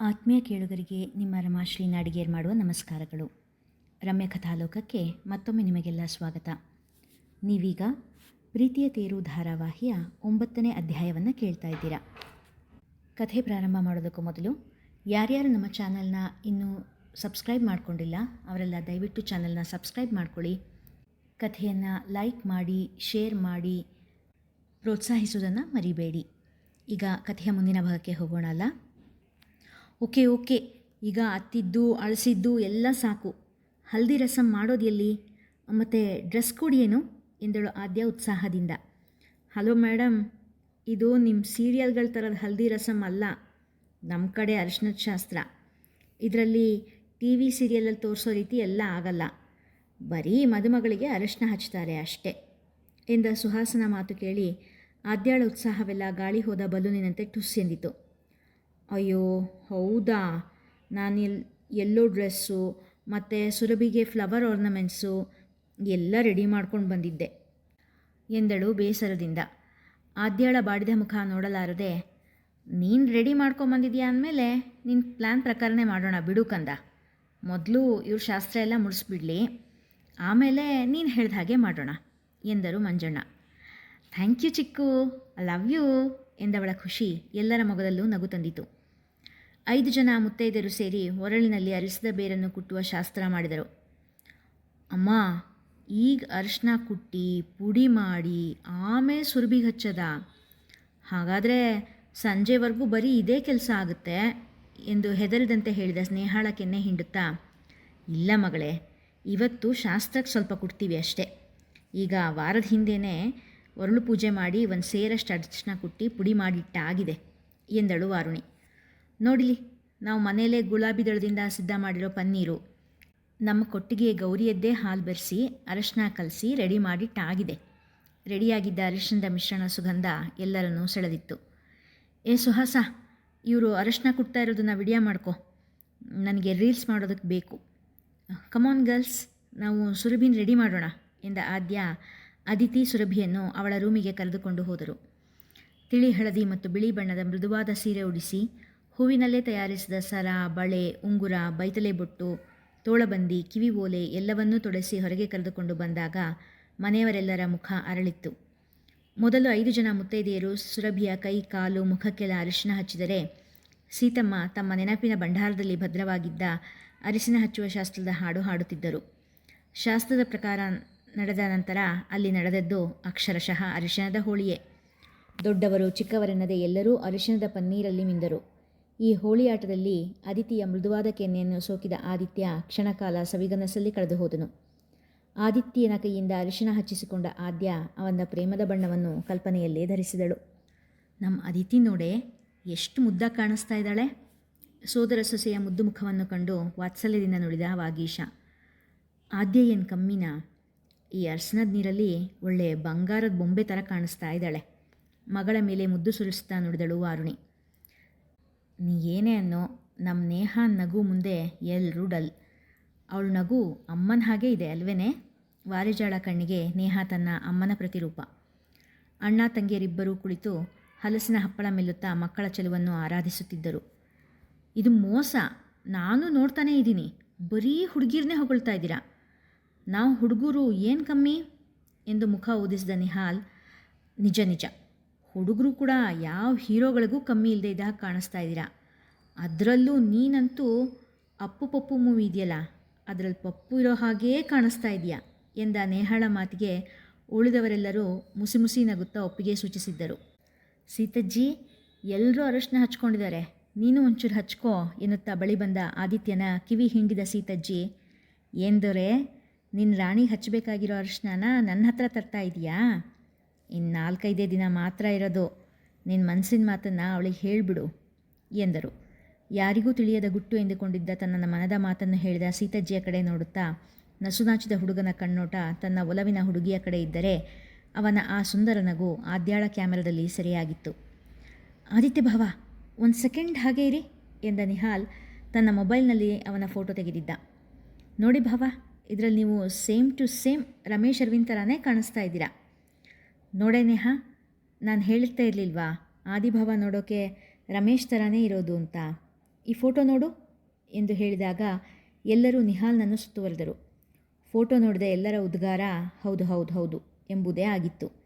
ಆತ್ಮೀಯ ಕೇಳುಗರಿಗೆ ನಿಮ್ಮ ರಮಾಶ್ರೀ ನಾಡಿಗೇರ್ ಮಾಡುವ ನಮಸ್ಕಾರಗಳು. ರಮ್ಯ ಕಥಾಲೋಕಕ್ಕೆ ಮತ್ತೊಮ್ಮೆ ನಿಮಗೆಲ್ಲ ಸ್ವಾಗತ. ನೀವೀಗ ಪ್ರೀತಿಯ ತೇರು ಧಾರಾವಾಹಿಯ ಒಂಬತ್ತನೇ ಅಧ್ಯಾಯವನ್ನು ಕೇಳ್ತಾ ಇದ್ದೀರಾ. ಕಥೆ ಪ್ರಾರಂಭ ಮಾಡೋದಕ್ಕೂ ಮೊದಲು ಯಾರ್ಯಾರು ನಮ್ಮ ಚಾನಲ್ನ ಇನ್ನೂ ಸಬ್ಸ್ಕ್ರೈಬ್ ಮಾಡಿಕೊಂಡಿಲ್ಲ, ಅವರೆಲ್ಲ ದಯವಿಟ್ಟು ಚಾನಲ್ನ ಸಬ್ಸ್ಕ್ರೈಬ್ ಮಾಡ್ಕೊಳ್ಳಿ. ಕಥೆಯನ್ನು ಲೈಕ್ ಮಾಡಿ, ಶೇರ್ ಮಾಡಿ, ಪ್ರೋತ್ಸಾಹಿಸುವುದನ್ನು ಮರಿಬೇಡಿ. ಈಗ ಕಥೆಯ ಮುಂದಿನ ಭಾಗಕ್ಕೆ ಹೋಗೋಣ ಅಲ್ಲ ಓಕೆ ಓಕೆ, ಈಗ ಅತ್ತಿದ್ದು, ಅಳಿಸಿದ್ದು ಎಲ್ಲ ಸಾಕು. ಹಲ್ದಿ ರಸಂ ಮಾಡೋದು ಎಲ್ಲಿ? ಮತ್ತು ಡ್ರೆಸ್ ಕೋಡ್ ಏನು? ಎಂದಳು ಆದ್ಯ ಉತ್ಸಾಹದಿಂದ. ಹಲೋ ಮೇಡಮ್ ಇದು ನಿಮ್ಮ ಸೀರಿಯಲ್ಗಳ ಥರದ ಹಲ್ದಿ ರಸಂ ಅಲ್ಲ. ನಮ್ಮ ಕಡೆ ಅರಿಶಿನದ ಶಾಸ್ತ್ರ. ಇದರಲ್ಲಿ ಟಿ ವಿ ಸೀರಿಯಲಲ್ಲಿ ತೋರಿಸೋ ರೀತಿ ಎಲ್ಲ ಆಗಲ್ಲ. ಬರೀ ಮದುಮಗಳಿಗೆ ಅರಿಶಿನ ಹಚ್ತಾರೆ ಅಷ್ಟೇ, ಎಂದ ಸುಹಾಸನ ಮಾತು ಕೇಳಿ ಆದ್ಯಾಳ ಉತ್ಸಾಹವೆಲ್ಲ ಗಾಳಿ ಹೋದ ಬಲೂನಿನಂತೆ ಟುಸ್ ಎಂದಿತು. ಅಯ್ಯೋ, ಹೌದಾ? ನಾನು ಎಲ್ ಎಲ್ಲೋ ಡ್ರೆಸ್ಸು, ಮತ್ತು ಸುರಭಿಗೆ ಫ್ಲವರ್ ಆರ್ನಮೆಂಟ್ಸು ಎಲ್ಲ ರೆಡಿ ಮಾಡ್ಕೊಂಡು ಬಂದಿದ್ದೆ, ಎಂದಳು ಬೇಸರದಿಂದ. ಆದ್ಯಾಳ ಬಾಡಿದ ಮುಖ ನೋಡಲಾರದೆ, ನೀನು ರೆಡಿ ಮಾಡ್ಕೊಂಬಂದಿದ್ಯಾ ಅಂದಮೇಲೆ ನಿನ್ನ ಪ್ಲ್ಯಾನ್ ಪ್ರಕಾರನೇ ಮಾಡೋಣ ಬಿಡು ಕಂದ. ಮೊದಲು ಇವ್ರ ಶಾಸ್ತ್ರ ಎಲ್ಲ ಮುಡಿಸ್ಬಿಡ್ಲಿ. ಆಮೇಲೆ ನೀನು ಹೇಳ್ದ ಹಾಗೆ ಮಾಡೋಣ, ಎಂದರು Manjanna. Thank you Chikku, love you. ಎಂದವಳ ಖುಷಿ ಎಲ್ಲರ ಮೊಗದಲ್ಲೂ ನಗು ತಂದಿತು. ಐದು ಜನ ಮುತ್ತೈದೆಯರು ಸೇರಿ ಒರಳಿನಲ್ಲಿ ಅರಿಸಿದ ಬೇರನ್ನು ಕುಟ್ಟುವ ಶಾಸ್ತ್ರ ಮಾಡಿದರು. ಅಮ್ಮ, ಈಗ ಅರಿಶಿನ ಕುಟ್ಟಿ, ಪುಡಿ ಮಾಡಿ ಆಮೇಲೆ ಸುರಭಿಗೆ ಹಚ್ಚದ. ಹಾಗಾದರೆ ಸಂಜೆವರೆಗೂ ಬರೀ ಇದೇ ಕೆಲಸ ಆಗುತ್ತೆ ಎಂದು ಹೆದರಿದಂತೆ ಹೇಳಿದ ಸ್ನೇಹಾಳ ಕೆನ್ನೆ ಹಿಂಡುತ್ತಾ, ಇಲ್ಲ ಮಗಳೇ, ಇವತ್ತು ಶಾಸ್ತ್ರಕ್ಕೆ ಸ್ವಲ್ಪ ಕುಡ್ತೀವಿ ಅಷ್ಟೇ. ಈಗ ವಾರದ ಹಿಂದೆಯೇ ಒರಳು ಪೂಜೆ ಮಾಡಿ ಒಂದು ಸೇರಷ್ಟು ಅರ್ಚನ ಕುಟ್ಟಿ ಪುಡಿ ಮಾಡಿಟ್ಟಾಗಿದೆ ಎಂದಳು ವಾರುಣಿ. ನೋಡಿಲಿ, ನಾವು ಮನೆಯಲ್ಲೇ ಗುಲಾಬಿ ದಳದಿಂದ ಸಿದ್ಧ ಮಾಡಿರೋ ಪನ್ನೀರು. ನಮ್ಮ ಕೊಟ್ಟಿಗೆ ಗೌರಿಯದ್ದೇ ಹಾಲು ಬೆರೆಸಿ ಅರಶಿನ ಕಲಸಿ ರೆಡಿ ಮಾಡಿಟ್ಟಾಗಿದೆ ರೆಡಿಯಾಗಿದ್ದ ಅರಶಿನದ ಮಿಶ್ರಣ ಸುಗಂಧ ಎಲ್ಲರನ್ನೂ ಸೆಳೆದಿತ್ತು. ಏ ಸುಹಾಸ, ಇವರು ಅರಶಿನ ಕುಟ್ತಾ ಇರೋದನ್ನ ವಿಡಿಯೋ ಮಾಡ್ಕೊ. ನನಗೆ ರೀಲ್ಸ್ ಮಾಡೋದಕ್ಕೆ ಬೇಕು. ಕಮಾನ್ ಗರ್ಲ್ಸ್, ನಾವು ಸುರಭಿನ ರೆಡಿ ಮಾಡೋಣ, ಎಂದ ಆದ್ಯ ಅದಿತಿ ಸುರಭಿಯನ್ನು ಅವಳ ರೂಮಿಗೆ ಕರೆದುಕೊಂಡು ಹೋದರು. ತಿಳಿ ಹಳದಿ ಮತ್ತು ಬಿಳಿ ಬಣ್ಣದ ಮೃದುವಾದ ಸೀರೆ ಉಡಿಸಿ ಹೂವಿನಲ್ಲೇ ತಯಾರಿಸಿದ ಸರ, ಬಳೆ, ಉಂಗುರ, ಬೈತಲೆ ಬೊಟ್ಟು, ತೋಳಬಂದಿ, ಕಿವಿ ಓಲೆ ಎಲ್ಲವನ್ನೂ ತೊಡಸಿ ಹೊರಗೆ ಕರೆದುಕೊಂಡು ಬಂದಾಗ ಮನೆಯವರೆಲ್ಲರ ಮುಖ ಅರಳಿತ್ತು. ಮೊದಲು ಐದು ಜನ ಮುತ್ತೈದೆಯರು ಸುರಭಿಯ ಕೈ, ಕಾಲು ಮುಖಕ್ಕೆಲ್ಲ ಅರಿಶಿನ ಹಚ್ಚಿದರೆ ಸೀತಮ್ಮ ತಮ್ಮ ನೆನಪಿನ ಭಂಡಾರದಲ್ಲಿ ಭದ್ರವಾಗಿದ್ದ ಅರಿಶಿನ ಹಚ್ಚುವ ಶಾಸ್ತ್ರದ ಹಾಡು ಹಾಡುತ್ತಿದ್ದರು. ಶಾಸ್ತ್ರದ ಪ್ರಕಾರ ನಡೆದ ನಂತರ ಅಲ್ಲಿ ನಡೆದದ್ದು ಅಕ್ಷರಶಃ ಅರಿಶಿಣದ ಹೋಳಿಯೇ. ದೊಡ್ಡವರು ಚಿಕ್ಕವರೆನ್ನದೆ ಎಲ್ಲರೂ ಅರಿಶಿಣದ ಪನ್ನೀರಲ್ಲಿ ಮಿಂದರು. ಈ ಹೋಳಿ ಆಟದಲ್ಲಿ ಅದಿತಿಯ ಮೃದುವಾದ ಕೆನ್ನೆಯನ್ನು ಸೋಕಿದ ಆದಿತ್ಯ ಕ್ಷಣಕಾಲ ಸವಿಗನಸಲ್ಲಿ ಕಳೆದು ಹೋದನು. ಆದಿತ್ಯನ ಕೈಯಿಂದ ಅರಿಶಿಣ ಹಚ್ಚಿಸಿಕೊಂಡ ಆದ್ಯ ಅವನ ಪ್ರೇಮದ ಬಣ್ಣವನ್ನು ಕಲ್ಪನೆಯಲ್ಲೇ ಧರಿಸಿದಳು. ನಮ್ಮ ಅದಿತಿ ನೋಡೆ, ಎಷ್ಟು ಮುದ್ದ ಕಾಣಿಸ್ತಾ ಇದ್ದಾಳೆ? ಸೋದರ ಸೊಸೆಯ ಮುದ್ದು ಮುಖವನ್ನು ಕಂಡು ವಾತ್ಸಲ್ಯದಿಂದ ನುಡಿದ ವಾಗೀಶ. ಆದ್ಯ ಏನು ಕಮ್ಮಿನ? ಈ ಅರ್ಶನದ ನೀರಲ್ಲಿ ಒಳ್ಳೆ ಬಂಗಾರದ ಬೊಂಬೆ ಥರ ಕಾಣಿಸ್ತಾ ಇದ್ದಾಳೆ. ಮಗಳ ಮೇಲೆ ಮುದ್ದು ಸುರಿಸ್ತಾ ನುಡಿದಳು ವಾರುಣಿ ನೀ ಏನೇ ಅನ್ನೋ ನಮ್ಮ ನೇಹ ನಗು ಮುಂದೆ ಎಲ್ಲರೂ ಡಲ್. ಅವಳ ನಗು ಅಮ್ಮನ ಹಾಗೆ ಇದೆ ಅಲ್ವೇನೆ? ವಾರಿಜಾಳ ಕಣ್ಣಿಗೆ ನೇಹ ತನ್ನ ಅಮ್ಮನ ಪ್ರತಿರೂಪ. ಅಣ್ಣ ತಂಗಿಯರಿಬ್ಬರೂ ಕುಳಿತು ಹಲಸಿನ ಹಪ್ಪಳ ಮೆಲ್ಲುತ್ತಾ ಮಕ್ಕಳ ಚೆಲುವನ್ನು ಆರಾಧಿಸುತ್ತಿದ್ದರು. ಇದು ಮೋಸ. ನಾನು ನೋಡ್ತಾನೇ ಇದ್ದೀನಿ. ಬರೀ ಹುಡುಗಿರನ್ನೇ ಹೊಗಳ್ತಾ ಇದ್ದೀರಾ? ನಾವು ಹುಡುಗರು ಏನು ಕಮ್ಮಿ? ಎಂದು ಮುಖ ಊದಿಸಿದ ನಿಹಾಲ್, ನಿಜ ನಿಜ. ಹುಡುಗರು ಕೂಡ ಯಾವ ಹೀರೋಗಳಿಗೂ ಕಮ್ಮಿ ಇಲ್ಲದೆ ಇದ್ದ ಹಾಗೆ ಕಾಣಿಸ್ತಾ ಇದ್ದೀರಾ? ಅದರಲ್ಲೂ ನೀನಂತೂ ಅಪ್ಪು ಪಪ್ಪು ಮೂವಿ ಇದೆಯಲ್ಲ ಅದರಲ್ಲಿ ಪಪ್ಪು ಇರೋ ಹಾಗೇ ಕಾಣಿಸ್ತಾ ಇದೆಯಾ? ಎಂದ ನೇಹಾಳ ಮಾತಿಗೆ ಉಳಿದವರೆಲ್ಲರೂ ಮುಸಿ ಮುಸಿ ನಗುತ್ತಾ ಒಪ್ಪಿಗೆ ಸೂಚಿಸಿದ್ದರು. ಸೀತಜ್ಜಿ ಎಲ್ಲರೂ ಅರಶಿನ ಹಚ್ಕೊಂಡಿದ್ದಾರೆ. ನೀನು ಒಂಚೂರು ಹಚ್ಕೋ ಎನ್ನುತ್ತಾ ಬಳಿ ಬಂದ ಆದಿತ್ಯನ ಕಿವಿ ಹಿಂಡಿದ ಸೀತಜ್ಜಿ ಎಂದರೆ ನಿನ್ನ ರಾಣಿ ಹಚ್ಚಬೇಕಾಗಿರೋ ಅರಿಶಿನ ನನ್ನ ಹತ್ರ ತರ್ತಾ ಇದೆಯಾ? ಇನ್ನು ನಾಲ್ಕೈದೇ ದಿನ ಮಾತ್ರ ಇರೋದು. ನಿನ್ನ ಮನಸ್ಸಿನ ಮಾತನ್ನು ಅವಳಿಗೆ ಹೇಳಿಬಿಡು, ಎಂದರು. ಯಾರಿಗೂ ತಿಳಿಯದ ಗುಟ್ಟು ಎಂದುಕೊಂಡಿದ್ದ ತನ್ನ ಮನದ ಮಾತನ್ನು ಹೇಳಿದ ಸೀತಜ್ಜಿಯ ಕಡೆ ನೋಡುತ್ತಾ, ನಸುನಾಚಿದ ಹುಡುಗನ ಕಣ್ಣೋಟ ತನ್ನ ಒಲವಿನ ಹುಡುಗಿಯ ಕಡೆ ಇದ್ದರೆ ಅವನ ಆ ಸುಂದರ ನಗು ಆದ್ಯಾಳ ಕ್ಯಾಮೆರಾದಲ್ಲಿ ಸರಿಯಾಗಿತ್ತು. ಆದಿತ್ಯ ಭಾವ, ಒಂದು ಸೆಕೆಂಡ್ ಹಾಗೆ ಇರಿ, ಎಂದ ನಿಹಾಲ್ ತನ್ನ ಮೊಬೈಲ್ನಲ್ಲಿ ಅವನ ಫೋಟೋ ತೆಗೆದಿದ್ದ. ನೋಡಿ ಭಾವ ಇದರಲ್ಲಿ ನೀವು same to same Ramesh Aravind ಥರನೇ ಕಾಣಿಸ್ತಾ ಇದ್ದೀರಾ? ನೋಡೇ ನೇಹ, ನಾನು ಹೇಳ್ತಾ ಇರಲಿಲ್ವಾ, ಆದಿಭಾವ ನೋಡೋಕೆ ರಮೇಶ್ ಥರನೇ ಇರೋದು ಅಂತ. ಈ ಫೋಟೋ ನೋಡು ಎಂದು ಹೇಳಿದಾಗ ಎಲ್ಲರೂ ನಿಹಾಲ್ನನ್ನು ಸುತ್ತುವರೆದರು. ಫೋಟೋ ನೋಡಿದ ಎಲ್ಲರ ಉದ್ಗಾರ ಹೌದು ಹೌದು ಹೌದು ಎಂಬುದೇ ಆಗಿತ್ತು.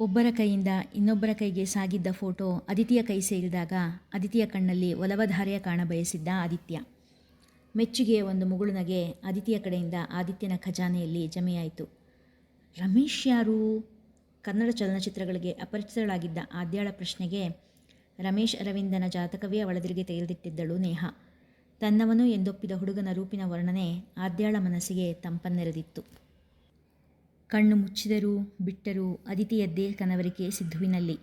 ಒಬ್ಬರ ಕೈಯಿಂದ ಇನ್ನೊಬ್ಬರ ಕೈಗೆ ಸಾಗಿದ್ದ ಫೋಟೋ ಅದಿತಿಯ ಕೈ ಸೇರಿದಾಗ ಅದಿತಿಯ ಕಣ್ಣಲ್ಲಿ ಒಲವಧಾರೆಯ ಕಾಣಬಯಸಿದ್ದ ಆದಿತ್ಯ. ಮೆಚ್ಚುಗೆಯ ಒಂದು ಮುಗುಳು ನಗೆ ಆದಿತ್ಯ ಕಡೆಯಿಂದ ಆದಿತ್ಯನ ಖಜಾನೆಯಲ್ಲಿ ಜಮೆಯಾಯಿತು. ರಮೇಶ್ ಯಾರು? ಕನ್ನಡ ಚಲನಚಿತ್ರಗಳಿಗೆ ಅಪರಿಚಿತಳಾಗಿದ್ದ ಆದ್ಯಾಳ ಪ್ರಶ್ನೆಗೆ ರಮೇಶ್ ಅರವಿಂದನ ಜಾತಕವೇ ಒಳದಿರಿಗೆ ತೆಗೆದಿಟ್ಟಿದ್ದಳು ನೇಹ. ತನ್ನವನು ಎಂದೊಪ್ಪಿದ ಹುಡುಗನ ರೂಪಿನ ವರ್ಣನೆ ಆದ್ಯಾಳ ಮನಸ್ಸಿಗೆ ತಂಪನ್ನೆರೆದಿತ್ತು. ಕಣ್ಣು ಮುಚ್ಚಿದರೂ ಬಿಟ್ಟರೂ ಅದಿತಿಯದ್ದೇ ಕನವರಿಕೆ ಸಿದ್ಧುವಿನಲ್ಲಿ.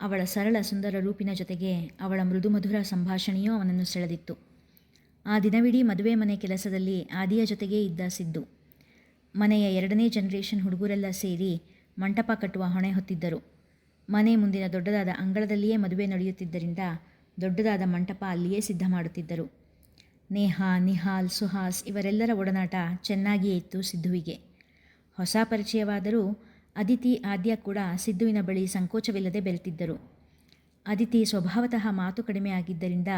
ಅವಳ ಸರಳ ಸುಂದರ ರೂಪಿನ ಜೊತೆಗೆ ಅವಳ ಮೃದು ಮಧುರ ಸಂಭಾಷಣೆಯೂ ಅವನನ್ನು ಸೆಳೆದಿತ್ತು. ಆ ದಿನವಿಡೀ ಮದುವೆ ಮನೆ ಕೆಲಸದಲ್ಲಿ ಆದಿಯ ಜೊತೆಗೇ ಇದ್ದ ಸಿದ್ದು. ಮನೆಯ ಎರಡನೇ ಜನರೇಷನ್ ಹುಡುಗರೆಲ್ಲ ಸೇರಿ ಮಂಟಪ ಕಟ್ಟುವ ಹೊಣೆ ಹೊತ್ತಿದ್ದರು. ಮನೆ ಮುಂದಿನ ದೊಡ್ಡದಾದ ಅಂಗಳದಲ್ಲಿಯೇ ಮದುವೆ ನಡೆಯುತ್ತಿದ್ದರಿಂದ ದೊಡ್ಡದಾದ ಮಂಟಪ ಅಲ್ಲಿಯೇ ಸಿದ್ಧ ಮಾಡುತ್ತಿದ್ದರು. ನೇಹಾ, ನಿಹಾಲ್, ಸುಹಾಸ್ ಇವರೆಲ್ಲರ ಒಡನಾಟ ಚೆನ್ನಾಗಿಯೇ ಇತ್ತು ಸಿದ್ಧುವಿಗೆ. ಹೊಸ ಪರಿಚಯವಾದರೂ ಅದಿತಿ, ಆದ್ಯ ಕೂಡ ಸಿದ್ಧುವಿನ ಬಳಿ ಸಂಕೋಚವಿಲ್ಲದೆ ಬೆರೆತಿದ್ದರು. ಅದಿತಿ ಸ್ವಭಾವತಃ ಮಾತು ಕಡಿಮೆ ಆಗಿದ್ದರಿಂದ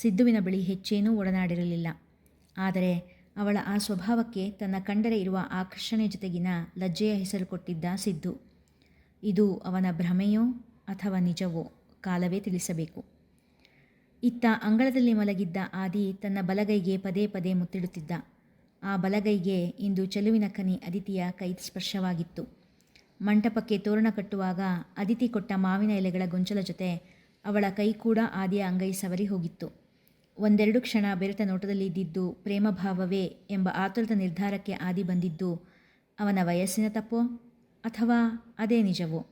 ಸಿದ್ದುವಿನ ಬಳಿ ಹೆಚ್ಚೇನೂ ಒಡನಾಡಿರಲಿಲ್ಲ. ಆದರೆ ಅವಳ ಆ ಸ್ವಭಾವಕ್ಕೆ ತನ್ನ ಕಂಡರೆ ಇರುವ ಆಕರ್ಷಣೆ ಜೊತೆಗಿನ ಲಜ್ಜೆಯ ಹೆಸರು ಕೊಟ್ಟಿದ್ದ ಸಿದ್ದು. ಇದು ಅವನ ಭ್ರಮೆಯೋ ಅಥವಾ ನಿಜವೋ ಕಾಲವೇ ತಿಳಿಸಬೇಕು. ಇತ್ತ ಅಂಗಳದಲ್ಲಿ ಮಲಗಿದ್ದ ಆದಿ ತನ್ನ ಬಲಗೈಗೆ ಪದೇ ಪದೇ ಮುತ್ತಿಡುತ್ತಿದ್ದ. ಆ ಬಲಗೈಗೆ ಇಂದು ಚೆಲುವಿನ ಕನಿ ಅದಿತಿಯ ಕೈ ಸ್ಪರ್ಶವಾಗಿತ್ತು. ಮಂಟಪಕ್ಕೆ ತೋರಣ ಕಟ್ಟುವಾಗ ಅದಿತಿ ಕೊಟ್ಟ ಮಾವಿನ ಎಲೆಗಳ ಗೊಂಚಲ ಜೊತೆ ಅವಳ ಕೈ ಕೂಡ ಆದಿಯ ಅಂಗೈ ಸವರಿ ಹೋಗಿತ್ತು. ಒಂದೆರಡು ಕ್ಷಣ ಬೆರೆತ ನೋಟದಲ್ಲಿ ಇದ್ದಿದ್ದು ಪ್ರೇಮಭಾವವೇ ಎಂಬ ಆತುರದ ನಿರ್ಧಾರಕ್ಕೆ ಆದಿ ಬಂದಿದ್ದು, ಅವನ ವಯಸ್ಸಿನ ತಪ್ಪೋ ಅಥವಾ ಅದೇ ನಿಜವೋ?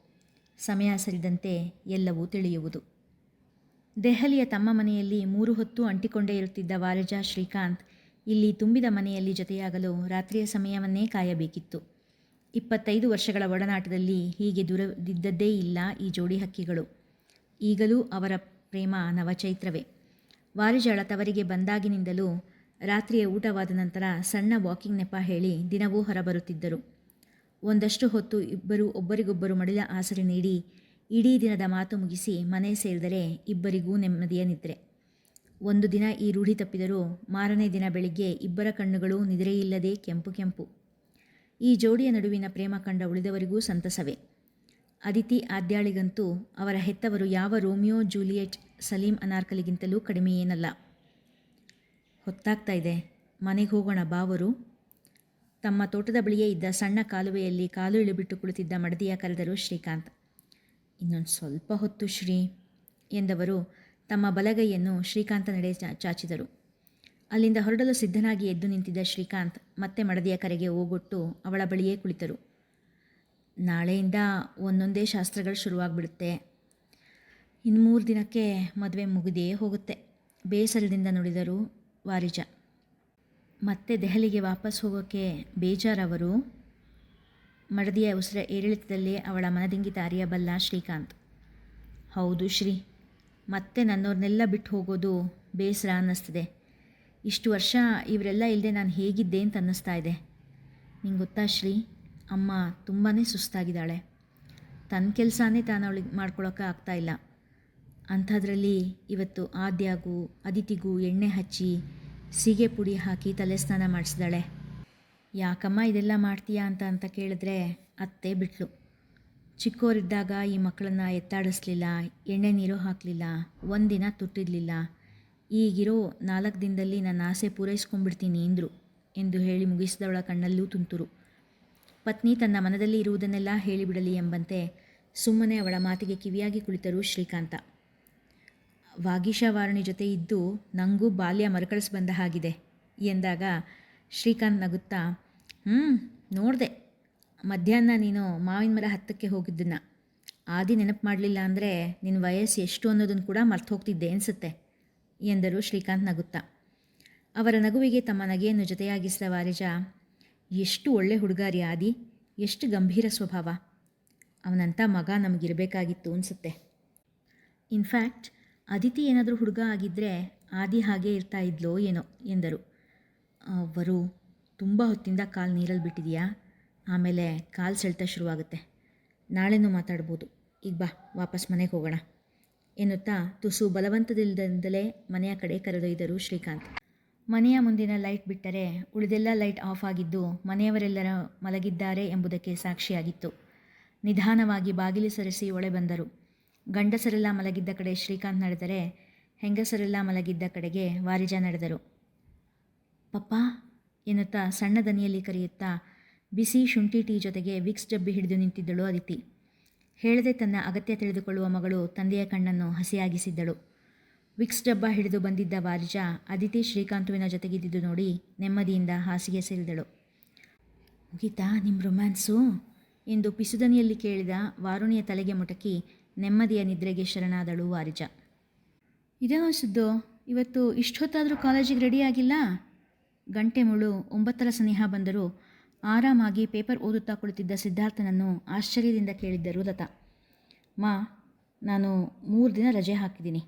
ಸಮಯ ಸರಿದಂತೆ ಎಲ್ಲವೂ ತಿಳಿಯುವುದು. ದೆಹಲಿಯ ತಮ್ಮ ಮನೆಯಲ್ಲಿ ಮೂರು ಹೊತ್ತು ಅಂಟಿಕೊಂಡೇ ಇರುತ್ತಿದ್ದ ವಾರಜಾ ಶ್ರೀಕಾಂತ್ ಇಲ್ಲಿ ತುಂಬಿದ ಮನೆಯಲ್ಲಿ ಜೊತೆಯಾಗಲು ರಾತ್ರಿಯ ಸಮಯವನ್ನೇ ಕಾಯಬೇಕಿತ್ತು. ಇಪ್ಪತ್ತೈದು ವರ್ಷಗಳ ಒಡನಾಟದಲ್ಲಿ ಹೀಗೆ ದುರದಿದ್ದದ್ದೇ ಇಲ್ಲ ಈ ಜೋಡಿ ಹಕ್ಕಿಗಳು. ಈಗಲೂ ಅವರ ಪ್ರೇಮ ನವಚೈತ್ರವೇ. ವಾರಿಜಾಳ ತವರಿಗೆ ಬಂದಾಗಿನಿಂದಲೂ ರಾತ್ರಿಯ ಊಟವಾದ ನಂತರ ಸಣ್ಣ ವಾಕಿಂಗ್ ನೆಪ ಹೇಳಿ ದಿನವೂ ಹೊರಬರುತ್ತಿದ್ದರು. ಒಂದಷ್ಟು ಹೊತ್ತು ಇಬ್ಬರು ಒಬ್ಬರಿಗೊಬ್ಬರು ಮಡಿಲ ಆಸರೆ ನೀಡಿ ಇಡೀ ದಿನದ ಮಾತು ಮುಗಿಸಿ ಮನೆ ಸೇರಿದರೆ ಇಬ್ಬರಿಗೂ ನೆಮ್ಮದಿಯ ನಿದ್ರೆ. ಒಂದು ದಿನ ಈ ರೂಢಿ ತಪ್ಪಿದರೂ ಮಾರನೇ ದಿನ ಬೆಳಿಗ್ಗೆ ಇಬ್ಬರ ಕಣ್ಣುಗಳು ನಿದ್ರೆಯಿಲ್ಲದೆ ಕೆಂಪು ಕೆಂಪು. ಈ ಜೋಡಿಯ ನಡುವಿನ ಪ್ರೇಮ ಕಂಡ ಉಳಿದವರಿಗೂ ಸಂತಸವೇ. ಅದಿತಿ ಆದ್ಯಾಳಿಗಂತೂ ಅವರ ಹೆತ್ತವರು ಯಾವ ರೋಮಿಯೋ ಜೂಲಿಯೆಟ್ ಸಲೀಂ ಅನಾರ್ಕಲಿಗಿಂತಲೂ ಕಡಿಮೆ ಏನಲ್ಲ. ಹೊತ್ತಾಗ್ತಾ ಇದೆ. ಮನೆಗೆ ಹೋಗೋಣ ಬಾವರು. ತಮ್ಮ ತೋಟದ ಬಳಿಯೇ ಇದ್ದ ಸಣ್ಣ ಕಾಲುವೆಯಲ್ಲಿ ಕಾಲು ಇಳಿಬಿಟ್ಟು ಕುಳಿತಿದ್ದ ಮಡದಿಯ ಕರೆದರು ಶ್ರೀಕಾಂತ್. ಇನ್ನೊಂದು ಸ್ವಲ್ಪ ಹೊತ್ತು ಶ್ರೀ ಎಂದವರು ತಮ್ಮ ಬಲಗೈಯನ್ನು ಶ್ರೀಕಾಂತ ನಡೆ ಚಾಚಿದರು. ಅಲ್ಲಿಂದ ಹೊರಡಲು ಸಿದ್ಧನಾಗಿ ಎದ್ದು ನಿಂತಿದ್ದ ಶ್ರೀಕಾಂತ್ ಮತ್ತೆ ಮಡದಿಯ ಕರೆಗೆ ಹೋಗೊಟ್ಟು ಅವಳ ಬಳಿಯೇ ಕುಳಿತರು. ನಾಳೆಯಿಂದ ಒಂದೊಂದೇ ಶಾಸ್ತ್ರಗಳು ಶುರುವಾಗ್ಬಿಡುತ್ತೆ. ಇನ್ನು ಮೂರು ದಿನಕ್ಕೆ ಮದುವೆ ಮುಗಿದೇ ಹೋಗುತ್ತೆ. ಬೇಸರದಿಂದ ನುಡಿದರು ವಾರಿಜ. ಮತ್ತೆ ದೆಹಲಿಗೆ ವಾಪಸ್ ಹೋಗೋಕ್ಕೆ ಬೇಜಾರವರು ಮಡದಿಯ ಉಸಿರ ಏರಿಳಿತದಲ್ಲಿ ಅವಳ ಮನದಿಂಗಿತ ಅರಿಯಬಲ್ಲ ಶ್ರೀಕಾಂತ್. ಹೌದು ಶ್ರೀ, ಮತ್ತೆ ನನ್ನವ್ರನ್ನೆಲ್ಲ ಬಿಟ್ಟು ಹೋಗೋದು ಬೇಸರ ಅನ್ನಿಸ್ತಿದೆ. ಇಷ್ಟು ವರ್ಷ ಇವರೆಲ್ಲ ಇಲ್ಲದೆ ನಾನು ಹೇಗಿದ್ದೆ ಅಂತ ಅನ್ನಿಸ್ತಾ ಇದೆ. ನಿಂಗೆ ಗೊತ್ತಾ ಶ್ರೀ, ಅಮ್ಮ ತುಂಬಾ ಸುಸ್ತಾಗಿದ್ದಾಳೆ. ತನ್ನ ಕೆಲಸನೇ ತಾನು ಅವಳಿಗೆ ಮಾಡ್ಕೊಳಕ್ಕೆ ಆಗ್ತಾಯಿಲ್ಲ ಅಂಥದ್ರಲ್ಲಿ ಇವತ್ತು ಆದ್ಯಾಗೂ, ಅದಿತಿಗೂ ಎಣ್ಣೆ ಹಚ್ಚಿ ಸೀಗೆ ಪುಡಿ ಹಾಕಿ ತಲೆ ಸ್ನಾನ ಮಾಡಿಸಿದಾಳೆ. ಯಾಕಮ್ಮ ಇದೆಲ್ಲ ಮಾಡ್ತೀಯಾ ಅಂತ ಅಂತ ಕೇಳಿದ್ರೆ ಅತ್ತೆ ಬಿಟ್ಲು. ಚಿಕ್ಕೋರಿದ್ದಾಗ ಈ ಮಕ್ಕಳನ್ನು ಎತ್ತಾಡಿಸ್ಲಿಲ್ಲ, ಎಣ್ಣೆ ನೀರು ಹಾಕಲಿಲ್ಲ, ಒಂದಿನ ತುಟ್ಟಿರಲಿಲ್ಲ ಈಗಿರೋ ನಾಲ್ಕು ದಿನದಲ್ಲಿ ನನ್ನ ಆಸೆ ಪೂರೈಸ್ಕೊಂಡ್ಬಿಡ್ತೀನಿ ಅಂದರು ಎಂದು ಹೇಳಿ ಮುಗಿಸಿದವಳ ಕಣ್ಣಲ್ಲೂ ತುಂತುರು. ಪತ್ನಿ ತನ್ನ ಮನದಲ್ಲಿ ಇರುವುದನ್ನೆಲ್ಲ ಹೇಳಿಬಿಡಲಿ ಎಂಬಂತೆ ಸುಮ್ಮನೆ ಅವಳ ಮಾತಿಗೆ ಕಿವಿಯಾಗಿ ಕುಳಿತರು ಶ್ರೀಕಾಂತ. ವಾಗೀಶವಾರಣಿ ಜೊತೆ ಇದ್ದು ನನಗೂ ಬಾಲ್ಯ ಮರುಕಳಿಸಿ ಬಂದ ಹಾಗಿದೆ ಎಂದಾಗ ಶ್ರೀಕಾಂತ್ ನಗುತ್ತಾ ಹ್ಞೂ ನೋಡಿದೆ. ಮಧ್ಯಾಹ್ನ ನೀನು ಮಾವಿನ ಮರ ಹತ್ತಕ್ಕೆ ಹೋಗಿದ್ದನ್ನು. ಆದಿ ನೆನಪು ಮಾಡಲಿಲ್ಲ ಅಂದರೆ ನಿನ್ನ ವಯಸ್ಸು ಎಷ್ಟು ಅನ್ನೋದನ್ನು ಕೂಡ ಮರ್ತು ಹೋಗ್ತಿದ್ದೆ ಅನಿಸುತ್ತೆ, ಎಂದರು ಶ್ರೀಕಾಂತ್ ನಗುತ್ತಾ. ಅವರ ನಗುವಿಗೆ ತಮ್ಮ ನಗೆಯನ್ನು ಜೊತೆಯಾಗಿಸಿದ ವಾರಿಜ, ಎಷ್ಟು ಒಳ್ಳೆ ಹುಡುಗಾರಿ ಆದಿ, ಎಷ್ಟು ಗಂಭೀರ ಸ್ವಭಾವ. ಅವನಂಥ ಮಗ ನಮಗಿರಬೇಕಾಗಿತ್ತು ಅನಿಸುತ್ತೆ. ಇನ್ಫ್ಯಾಕ್ಟ್ ಅದಿತಿ ಏನಾದರೂ ಹುಡುಗ ಆಗಿದ್ದರೆ ಆದಿ ಹಾಗೆ ಇರ್ತಾ ಇದ್ಲೋ ಏನೋ ಎಂದರು. ಅವರು ತುಂಬ ಹೊತ್ತಿಂದ ಕಾಲು ನೀರಲ್ಲಿ ಬಿಟ್ಟಿದೆಯಾ? ಆಮೇಲೆ ಕಾಲು ಸೆಳೆತ ಶುರುವಾಗುತ್ತೆ. ನಾಳೆನೂ ಮಾತಾಡ್ಬೋದು. ಈಗ ಬಾ, ವಾಪಸ್ ಮನೆಗೆ ಹೋಗೋಣ ಎನ್ನುತ್ತಾ ತುಸು ಬಲವಂತದಿಲ್ಲದಿಂದಲೇ ಮನೆಯ ಕಡೆ ಕರೆದೊಯ್ದರು ಶ್ರೀಕಾಂತ್. ಮನೆಯ ಮುಂದಿನ ಲೈಟ್ ಬಿಟ್ಟರೆ ಉಳಿದೆಲ್ಲ ಲೈಟ್ ಆಫ್ ಆಗಿದ್ದು ಮನೆಯವರೆಲ್ಲರ ಮಲಗಿದ್ದಾರೆ ಎಂಬುದಕ್ಕೆ ಸಾಕ್ಷಿಯಾಗಿತ್ತು. ನಿಧಾನವಾಗಿ ಬಾಗಿಲು ಸರಿಸಿ ಒಳೆ ಬಂದರು ಗಂಡಸರೆಲ್ಲ ಮಲಗಿದ್ದ ಕಡೆ ಶ್ರೀಕಾಂತ್ ನಡೆದರೆ ಹೆಂಗಸರೆಲ್ಲ ಮಲಗಿದ್ದ ಕಡೆಗೆ ವಾರಿಜಾ ನಡೆದರು. ಪಪ್ಪ, ಎನ್ನುತ್ತಾ ಸಣ್ಣ ದನಿಯಲ್ಲಿ ಕರೆಯುತ್ತಾ ಬಿಸಿ ಶುಂಠಿ ಟೀ ಜೊತೆಗೆ ವಿಕ್ಸ್ ಡಬ್ಬಿ ಹಿಡಿದು ನಿಂತಿದ್ದಳು ಅದಿತಿ. ಹೇಳದೆ ತನ್ನ ಅಗತ್ಯ ತಿಳಿದುಕೊಳ್ಳುವ ಮಗಳು ತಂದೆಯ ಕಣ್ಣನ್ನು ಹಸಿಯಾಗಿಸಿದ್ದಳು. ವಿಕ್ಸ್ ಡಬ್ಬ ಹಿಡಿದು ಬಂದಿದ್ದ ವಾರಿಜಾ ಅದಿತಿ ಶ್ರೀಕಾಂತುವಿನ ಜೊತೆಗಿದ್ದುದು ನೋಡಿ ನೆಮ್ಮದಿಯಿಂದ ಹಾಸಿಗೆ ಸೇರಿದಳು. ಮುಗೀತಾ ನಿಮ್ಮ ರೊಮ್ಯಾನ್ಸು? ಎಂದು ಪಿಸುದನಿಯಲ್ಲಿ ಕೇಳಿದ ವಾರುಣಿಯ ತಲೆಗೆ ಮುಟಕಿ ನೆಮ್ಮದಿಯ ನಿದ್ರೆಗೆ ಶರಣಾದಳು ವಾರಿಜ. ಇದೇನೋ ಸುದ್ದು, ಇವತ್ತು ಇಷ್ಟೊತ್ತಾದರೂ ಕಾಲೇಜಿಗೆ ರೆಡಿಯಾಗಿಲ್ಲ ಗಂಟೆ ಮುಳು ಒಂಬತ್ತರ ಸನಿಹ ಬಂದರೂ ಆರಾಮಾಗಿ ಪೇಪರ್ ಓದುತ್ತಾ ಕುಳಿತಿದ್ದ ಸಿದ್ಧಾರ್ಥನನ್ನು ಆಶ್ಚರ್ಯದಿಂದ ಕೇಳಿದ್ದರು ಲತಾ. ಮಾ, ನಾನು ಮೂರು ದಿನ ರಜೆ ಹಾಕಿದ್ದೀನಿ.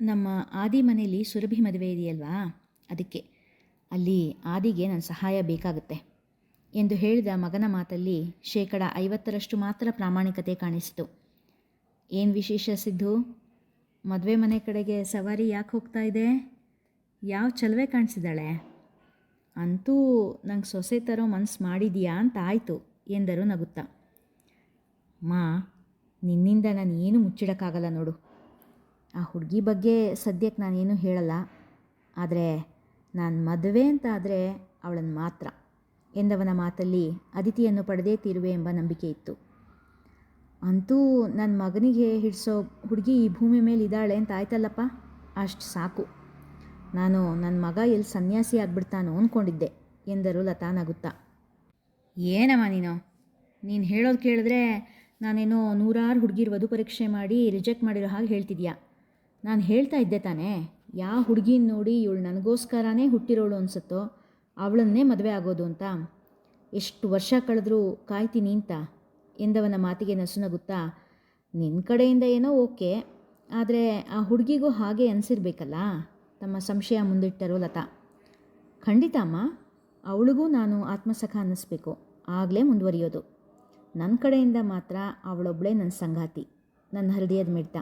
ನಮ್ಮ ಆದಿ ಮನೆಯಲ್ಲಿ ಸುರಭಿ ಮದುವೆ ಇದೆಯಲ್ವಾ? ಅದಕ್ಕೆ. ಅಲ್ಲಿ ಆದಿಗೆ ನನ್ನ ಸಹಾಯ ಬೇಕಾಗುತ್ತೆ. ಎಂದು ಹೇಳಿದ ಮಗನ ಮಾತಲ್ಲಿ ಶೇಕಡ ಐವತ್ತರಷ್ಟು ಮಾತ್ರ ಪ್ರಾಮಾಣಿಕತೆ ಕಾಣಿಸಿತು. ಏನು ವಿಶೇಷ ಸಿದ್ದು? ಮದುವೆ ಮನೆ ಕಡೆಗೆ ಸವಾರಿ ಯಾಕೆ ಹೋಗ್ತಾ ಇದೆ? ಯಾವ ಚಲುವೆ ಕಾಣಿಸಿದಾಳೆ ಅಂತೂ ನಂಗೆ ಸೊಸೆ ತರೋ ಮನಸ್ಸು ಮಾಡಿದೀಯಾ ಅಂತ ಆಯಿತು, ಎಂದರು ನಗುತ್ತಾ. ಮಾ, ನಿನ್ನಿಂದ ನಾನು ಏನು ಮುಚ್ಚಿಡೋಕ್ಕಾಗಲ್ಲ ನೋಡು. ಆ ಹುಡುಗಿ ಬಗ್ಗೆ ಸದ್ಯಕ್ಕೆ ನಾನೇನು ಹೇಳಲ್ಲ. ಆದರೆ ನಾನು ಮದುವೆ ಅಂತ ಆದರೆ ಅವಳನ್ನು ಮಾತ್ರ. ಎಂದವನ ಮಾತಲ್ಲಿ ಅದಿತಿಯನ್ನು ಪಡೆದೇ ತೀರುವೆ ಎಂಬ ನಂಬಿಕೆ ಇತ್ತು. ಅಂತೂ ನನ್ನ ಮಗನಿಗೆ ಹಿಡಿಸೋ ಹುಡುಗಿ ಈ ಭೂಮಿ ಮೇಲೆ ಇದ್ದಾಳೆ ಅಂತ ಆಯ್ತಲ್ಲಪ್ಪ? ಅಷ್ಟು ಸಾಕು. ನಾನು ನನ್ನ ಮಗ ಎಲ್ಲಿ ಸನ್ಯಾಸಿ ಆಗ್ಬಿಡ್ತಾನೋ ಅಂದ್ಕೊಂಡಿದ್ದೆ ಎಂದರು ಲತಾ ನಗುತ್ತಾ. ಏನಮ್ಮ ನೀನು? ನೀನು ಹೇಳೋದು ಕೇಳಿದ್ರೆ ನಾನೇನೋ ನೂರಾರು ಹುಡುಗಿರು ವಧು ಪರೀಕ್ಷೆ ಮಾಡಿ ರಿಜೆಕ್ಟ್ ಮಾಡಿರೋ ಹಾಗೆ ಹೇಳ್ತಿದ್ಯಾ? ನಾನು ಹೇಳ್ತಾ ಇದ್ದೆ ತಾನೇ ಯಾವ ಹುಡುಗಿನ ನೋಡಿ ಇವಳು ನನಗೋಸ್ಕರನೇ ಹುಟ್ಟಿರೋಳು ಅನ್ಸುತ್ತೋ, ಅವಳನ್ನೇ ಮದುವೆ ಆಗೋದು ಅಂತ. ಎಷ್ಟು ವರ್ಷ ಕಳೆದರೂ ಕಾಯ್ತೀನಿ ಅಂತ. ಎಂದವನ ಮಾತಿಗೆ ನಸುನಗುತ್ತಾ ನಿನ್ನ ಕಡೆಯಿಂದ ಏನೋ ಓಕೆ, ಆದರೆ ಆ ಹುಡುಗಿಗೂ ಹಾಗೆ ಅನಿಸಿರ್ಬೇಕಲ್ಲ? ತಮ್ಮ ಸಂಶಯ ಮುಂದಿಟ್ಟರು ಲತಾ. ಖಂಡಿತ ಅಮ್ಮ, ಅವಳಿಗೂ ನಾನು ಆತ್ಮಸಖ ಅನ್ನಿಸ್ಬೇಕು. ಆಗಲೇ ಮುಂದುವರಿಯೋದು. ನನ್ನ ಕಡೆಯಿಂದ ಮಾತ್ರ ಅವಳೊಬ್ಬಳೇ ನನ್ನ ಸಂಗಾತಿ ನನ್ನ ಹೃದಯದ ಮಿಡ್ತ.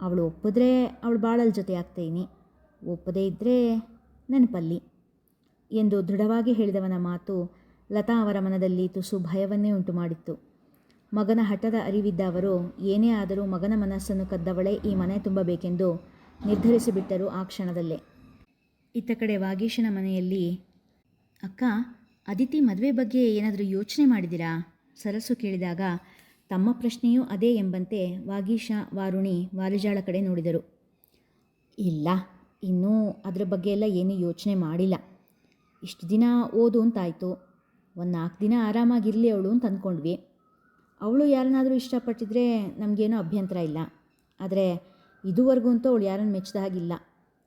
ಅವಳು ಒಪ್ಪಿದ್ರೆ ಅವಳು ಬಾಳಲ್ ಜೊತೆ ಆಗ್ತೀನಿ, ಒಪ್ಪದೇ ಇದ್ದರೆ ನೆನಪಲ್ಲಿ ಎಂದು ದೃಢವಾಗಿ ಹೇಳಿದವನ ಮಾತು ಲತಾ ಅವರ ಮನದಲ್ಲಿ ತುಸು ಭಯವನ್ನೇ ಉಂಟು ಮಾಡಿತ್ತು ಮಗನ ಹಠದ ಅರಿವಿದ್ದ ಅವರು, ಏನೇ ಆದರೂ ಮಗನ ಮನಸ್ಸನ್ನು ಕದ್ದವಳೇ ಈ ಮನೆ ತುಂಬಬೇಕೆಂದು ನಿರ್ಧರಿಸಿಬಿಟ್ಟರು ಆ ಕ್ಷಣದಲ್ಲೇ. ಇತ್ತ ಕಡೆ ವಾಗೀಶನ ಮನೆಯಲ್ಲಿ, ಅಕ್ಕ, ಅದಿತಿ ಮದುವೆ ಬಗ್ಗೆ ಏನಾದರೂ ಯೋಚನೆ ಮಾಡಿದಿರಾ ಸರಸು ಕೇಳಿದಾಗ, ತಮ್ಮ ಪ್ರಶ್ನೆಯೂ ಅದೇ ಎಂಬಂತೆ ವಾಗೀಶ, ವಾರುಣಿ ವಾರಿಜಾಳ ಕಡೆ ನೋಡಿದರು. ಇಲ್ಲ, ಇನ್ನೂ ಅದರ ಬಗ್ಗೆ ಎಲ್ಲ ಏನೂ ಯೋಚನೆ ಮಾಡಿಲ್ಲ. ಇಷ್ಟು ದಿನ ಓದು ಅಂತಾಯಿತು. ಒಂದು ನಾಲ್ಕು ದಿನ ಆರಾಮಾಗಿರಲಿ ಅವಳು ಅಂತ ಅಂದ್ಕೊಂಡ್ವಿ. ಅವಳು ಯಾರನ್ನಾದರೂ ಇಷ್ಟಪಟ್ಟಿದ್ರೆ ನಮಗೇನೂ ಅಭ್ಯಂತರ ಇಲ್ಲ. ಆದರೆ ಇದುವರೆಗೂ ಅಂತೂ ಅವಳು ಯಾರನ್ನು ಮೆಚ್ಚಿದ ಹಾಗಿಲ್ಲ.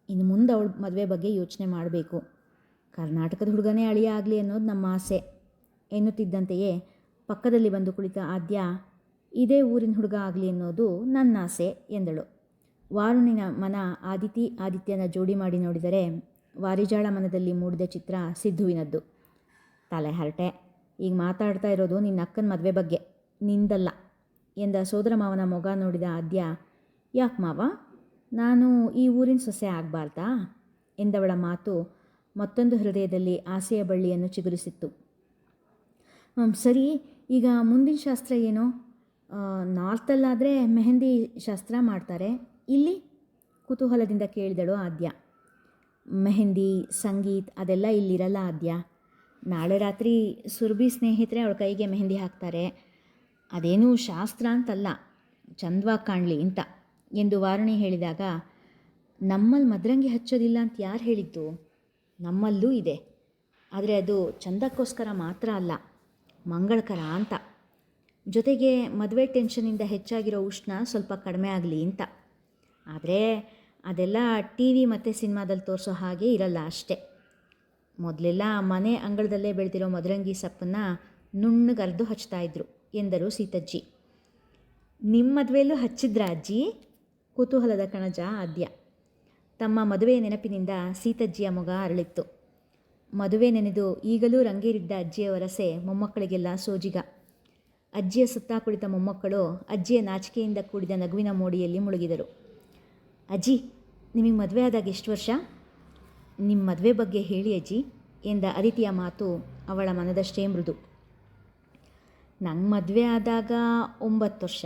ಇನ್ನು ಮುಂದೆ ಅವಳು ಮದುವೆ ಬಗ್ಗೆ ಯೋಚನೆ ಮಾಡಬೇಕು. ಕರ್ನಾಟಕದ ಹುಡುಗನೇ ಅಳಿಯ ಆಗಲಿ ಅನ್ನೋದು ನಮ್ಮ ಆಸೆ. ಎನ್ನುತ್ತಿದ್ದಂತೆಯೇ ಪಕ್ಕದಲ್ಲಿ ಬಂದು ಕುಳಿತ ಆದ್ಯ, ಇದೇ ಊರಿನ ಹುಡುಗ ಆಗಲಿ ಅನ್ನೋದು ನನ್ನ ಆಸೆ ಎಂದಳು. ವಾರುಣಿನ ಮನ ಆದಿತಿ ಆದಿತ್ಯನ ಜೋಡಿ ಮಾಡಿ ನೋಡಿದರೆ ವಾರಿಜಾಳ ಮನದಲ್ಲಿ ಮೂಡಿದ ಚಿತ್ರ ಸಿದ್ಧುವಿನದ್ದು. ತಲೆ ಹರಟೆ. ಈಗ ಮಾತಾಡ್ತಾ ಇರೋದು ನಿನ್ನ ಅಕ್ಕನ ಮದುವೆ ಬಗ್ಗೆ. ನಿಂದಲ್ಲ ಎಂದ ಸೋದರ ಮಾವನ ಮೊಗ ನೋಡಿದ ಆದ್ಯ, ಯಾಕೆ ಮಾವ? ನಾನು ಈ ಊರಿನ ಸೊಸೆ ಆಗಬಾರ್ದಾ? ಎಂದವಳ ಮಾತು ಮತ್ತೊಂದು ಹೃದಯದಲ್ಲಿ ಆಸೆಯ ಬಳ್ಳಿಯನ್ನು ಚಿಗುರಿಸಿತ್ತು. ಸರಿ, ಈಗ ಮುಂದಿನ ಶಾಸ್ತ್ರ ಏನು? ನಾರ್ತಲ್ಲಾದರೆ ಮೆಹಂದಿ ಶಾಸ್ತ್ರ ಮಾಡ್ತಾರೆ. ಇಲ್ಲಿ? ಕುತೂಹಲದಿಂದ ಕೇಳಿದಳು ಆದ್ಯ. ಮೆಹಂದಿ, ಸಂಗೀತ್ ಅದೆಲ್ಲ ಇಲ್ಲಿರಲ್ಲ ಆದ್ಯ. ನಾಳೆ ರಾತ್ರಿ ಸುರ್ಭಿ ಸ್ನೇಹಿತರೆ ಅವಳ ಕೈಗೆ ಮೆಹಂದಿ ಹಾಕ್ತಾರೆ. ಅದೇನೂ ಶಾಸ್ತ್ರ ಅಂತಲ್ಲ ಚಂದವಾಗಿ ಕಾಣಲಿ ಅಂತ ಎಂದು ವಾರುಣಿ ಹೇಳಿದಾಗ ನಮ್ಮಲ್ಲಿ ಮದ್ರಂಗಿ ಹಚ್ಚೋದಿಲ್ಲ ಅಂತ ಯಾರು ಹೇಳಿದ್ದು? ನಮ್ಮಲ್ಲೂ ಇದೆ. ಆದರೆ ಅದು ಚಂದಕ್ಕೋಸ್ಕರ ಮಾತ್ರ ಅಲ್ಲ, ಮಂಗಳಕರ ಅಂತ. ಜೊತೆಗೆ ಮದುವೆ ಟೆನ್ಷನಿಂದ ಹೆಚ್ಚಾಗಿರೋ ಉಷ್ಣ ಸ್ವಲ್ಪ ಕಡಿಮೆ ಆಗಲಿ ಅಂತ ಆದರೆ ಅದೆಲ್ಲ ಟಿ ವಿ ಮತ್ತು ಸಿನಿಮಾದಲ್ಲಿ ತೋರಿಸೋ ಹಾಗೆ ಇರಲ್ಲ ಅಷ್ಟೇ. ಮೊದಲೆಲ್ಲ ಮನೆ ಅಂಗಳದಲ್ಲೇ ಬೆಳೆದಿರೋ ಮದರಂಗಿ ಸೊಪ್ಪನ್ನು ನುಣ್ಣಗರೆದು ಹಚ್ತಾ ಇದ್ರು. ಎಂದರು ಸೀತಜ್ಜಿ. ನಿಮ್ಮ ಮದುವೆಯಲ್ಲೂ ಹಚ್ಚಿದ್ರ ಅಜ್ಜಿ? ಕುತೂಹಲದ ಕಣಜ ಆದ್ಯ. ತಮ್ಮ ಮದುವೆಯ ನೆನಪಿನಿಂದ ಸೀತಜ್ಜಿಯ ಮೊಗ ಅರಳಿತ್ತು. ಮದುವೆ ನೆನೆದು ಈಗಲೂ ರಂಗೇರಿದ್ದ ಅಜ್ಜಿಯವರಸೆ ಮೊಮ್ಮಕ್ಕಳಿಗೆಲ್ಲ ಸೋಜಿಗ. ಅಜ್ಜಿಯ ಸುತ್ತ ಕುಳಿತ ಮೊಮ್ಮಕ್ಕಳು ಅಜ್ಜಿಯ ನಾಚಿಕೆಯಿಂದ ಕೂಡಿದ ನಗುವಿನ ಮೋಡಿಯಲ್ಲಿ ಮುಳುಗಿದರು. ಅಜ್ಜಿ, ನಿಮಗೆ ಮದುವೆ ಆದಾಗ ಎಷ್ಟು ವರ್ಷ? ನಿಮ್ಮ ಮದುವೆ ಬಗ್ಗೆ ಹೇಳಿ ಅಜ್ಜಿ, ಎಂದ ಅದಿತಿಯ ಮಾತು ಅವಳ ಮನದಷ್ಟೇ ಮೃದು. ನಂಗೆ ಮದುವೆ ಆದಾಗ ಒಂಬತ್ತು ವರ್ಷ,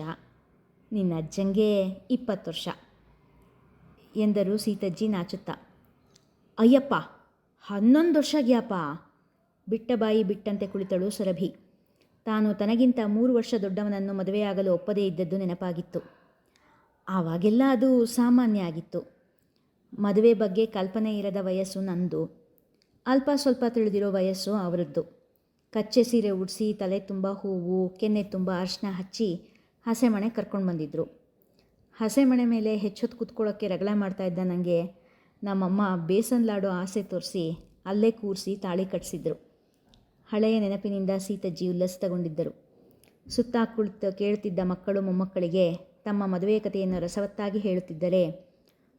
ನಿನ್ನ ಅಜ್ಜಂಗೆ ಇಪ್ಪತ್ತು ವರ್ಷ ಎಂದರು ಸೀತಜ್ಜಿ ನಾಚುತ್ತಾ. ಅಯ್ಯಪ್ಪ, ಹನ್ನೊಂದು ವರ್ಷ ಗ್ಯಾಪ ಬಿಟ್ಟ ಬಾಯಿ ಬಿಟ್ಟಂತೆ ಕುಳಿತಳು ಸುರಭಿ. ತಾನು ತನಗಿಂತ ಮೂರು ವರ್ಷ ದೊಡ್ಡವನನ್ನು ಮದುವೆಯಾಗಲು ಒಪ್ಪದೇ ಇದ್ದದ್ದು ನೆನಪಾಗಿತ್ತು. ಆವಾಗೆಲ್ಲ ಅದು ಸಾಮಾನ್ಯ ಆಗಿತ್ತು. ಮದುವೆ ಬಗ್ಗೆ ಕಲ್ಪನೆ ಇರದ ವಯಸ್ಸು ನಂದು. ಅಲ್ಪ ಸ್ವಲ್ಪ ತಿಳಿದಿರೋ ವಯಸ್ಸು ಅವರದ್ದು. ಕಚ್ಚೆ ಸೀರೆ ಉಡಿಸಿ ತಲೆ ತುಂಬ ಹೂವು, ಕೆನ್ನೆ ತುಂಬ ಅರ್ಶಿನ ಹಚ್ಚಿ ಹಸೆಮಣೆ ಕರ್ಕೊಂಡು ಬಂದಿದ್ದರು ಹಸೆಮಣೆ ಮೇಲೆ ಹೆಚ್ಚೊತ್ತು ಕೂತ್ಕೊಳ್ಳೋಕ್ಕೆ ರಗಳೆ ಮಾಡ್ತಾ ಇದ್ದ ನನಗೆ ನಮ್ಮಮ್ಮ ಬೇಸನ್ ಲಾಡು ಆಸೆ ತೋರಿಸಿ ಅಲ್ಲೇ ಕೂರಿಸಿ ತಾಳಿ ಕಟ್ಟಿಸಿದ್ರು ಹಳೆಯ ನೆನಪಿನಿಂದ ಸೀತಜ್ಜಿ ಉಲ್ಲಸಿತಗೊಂಡಿದ್ದರು. ಸುತ್ತ ಕುಳಿತು ಕೇಳುತ್ತಿದ್ದ ಮಕ್ಕಳು ಮೊಮ್ಮಕ್ಕಳಿಗೆ ತಮ್ಮ ಮದುವೆ ಕಥೆಯನ್ನು ರಸವತ್ತಾಗಿ ಹೇಳುತ್ತಿದ್ದರೆ,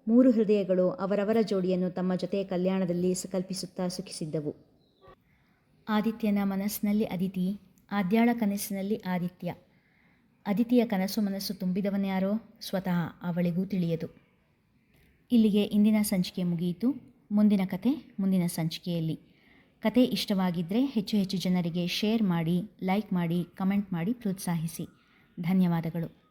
ಮೂರು ಹೃದಯಗಳು ಅವರವರ ಜೋಡಿಯನ್ನು ತಮ್ಮ ಜೊತೆ ಕಲ್ಯಾಣದಲ್ಲಿ ಕಲ್ಪಿಸುತ್ತಾ ಸುಖಿಸಿದ್ದವು. ಆದಿತ್ಯನ ಮನಸ್ಸಿನಲ್ಲಿ ಅದಿತಿ ಆದ್ಯಾಳ ಕನಸಿನಲ್ಲಿ ಆದಿತ್ಯ. ಅದಿತಿಯ ಕನಸು ಮನಸ್ಸು ತುಂಬಿದವನ್ಯಾರೋ ಸ್ವತಃ ಅವಳಿಗೂ ತಿಳಿಯದು. ಇಲ್ಲಿಗೆ ಇಂದಿನ ಸಂಚಿಕೆ ಮುಗಿಯಿತು. ಮುಂದಿನ ಕತೆ ಮುಂದಿನ ಸಂಚಿಕೆಯಲ್ಲಿ. ಕತೆ ಇಷ್ಟವಾಗಿದ್ದರೆ ಹೆಚ್ಚು ಹೆಚ್ಚು ಜನರಿಗೆ ಶೇರ್ ಮಾಡಿ, ಲೈಕ್ ಮಾಡಿ, ಕಮೆಂಟ್ ಮಾಡಿ, ಪ್ರೋತ್ಸಾಹಿಸಿ. ಧನ್ಯವಾದಗಳು.